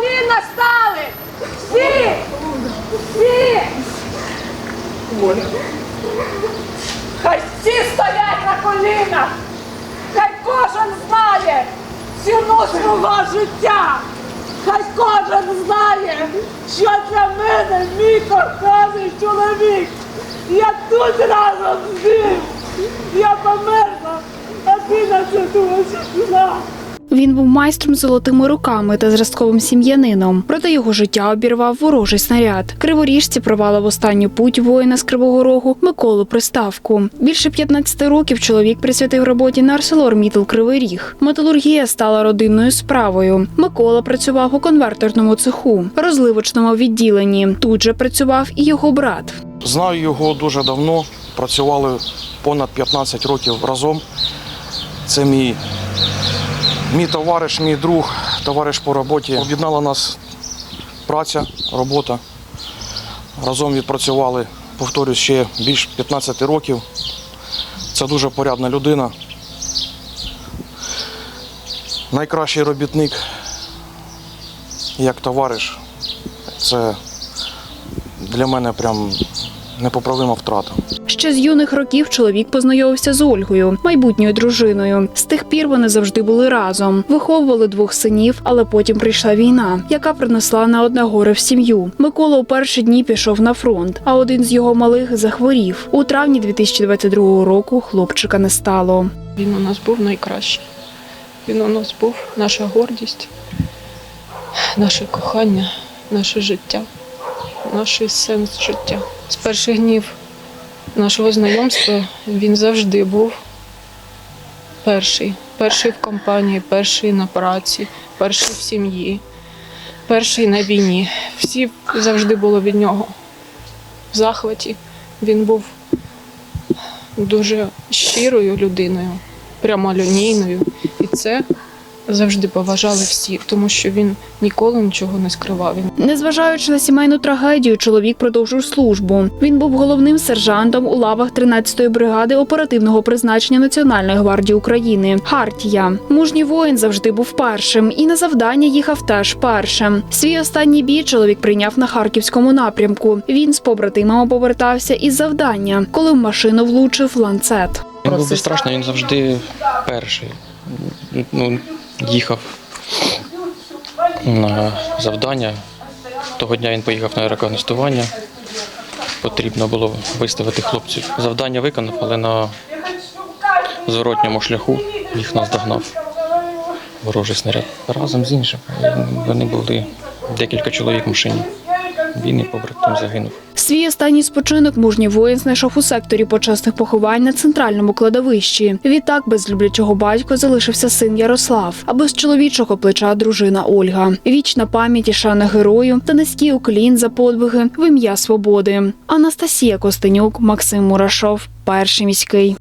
коліна стали! Всі! Всі! Хай всі стоять на колінах! Хай кожен знає ціну свого життя! Хай кожен знає, що для мене мій коханий чоловік! Я тут разом з ним! Я померла 11 числа! Він був майстром золотими руками та зразковим сім'янином. Проте його життя обірвав ворожий снаряд. Криворіжці провалив останню путь воїна з Кривого Рогу Миколу Приставку. Більше 15 років чоловік присвятив роботі на ArcelorMittal Кривий Ріг. Металургія стала родинною справою. Микола працював у конвертерному цеху, розливочному відділенні. Тут же працював і його брат. Знаю його дуже давно. Працювали понад 15 років разом. Це мій, мій товариш, мій друг, товариш по роботі. Об'єднала нас праця, робота. Разом відпрацювали, повторюсь, ще більш 15 років. Це дуже порядна людина. Найкращий робітник, як товариш. Це для мене прям непоправима втрата. Ще з юних років чоловік познайомився з Ольгою, майбутньою дружиною. З тих пір вони завжди були разом, виховували двох синів, але потім прийшла війна, яка принесла на одне горе в сім'ю. Микола у перші дні пішов на фронт, а один з його малих захворів. У травні 2022 року хлопчика не стало. Він у нас був найкращий. Він у нас був наша гордість, наше кохання, наше життя, наш сенс життя. З перших днів нашого знайомства він завжди був перший. Перший в компанії, перший на праці, перший в сім'ї, перший на війні. Всі завжди були від нього в захваті. Він був дуже щирою людиною, прямолінійною. І це завжди поважали всі, тому що він ніколи нічого не скривав. Незважаючи на сімейну трагедію, чоловік продовжив службу. Він був головним сержантом у лавах 13-ї бригади оперативного призначення Національної гвардії України. Хартія. Мужній воїн завжди був першим, і на завдання їхав теж першим. Свій останній бій чоловік прийняв на харківському напрямку. Він з побратимами повертався із завдання, коли в машину влучив ланцет. Він був безстрашний, він завжди перший. Ну, їхав на завдання. Того дня він поїхав на рекогностування. Потрібно було виставити хлопців. Завдання виконав, але на зворотньому шляху їх наздогнав ворожий снаряд. Разом з іншим. Вони були декілька чоловік в машині. Він і побратим загинув. Свій останній спочинок мужній воїн знайшов у секторі почесних поховань на центральному кладовищі. Відтак без люблячого батька залишився син Ярослав, а без чоловічого плеча дружина Ольга. Вічна пам'ять і шана герою та низький уклін за подвиги в ім'я свободи. Анастасія Костенюк, Максим Мурашов, перший міський.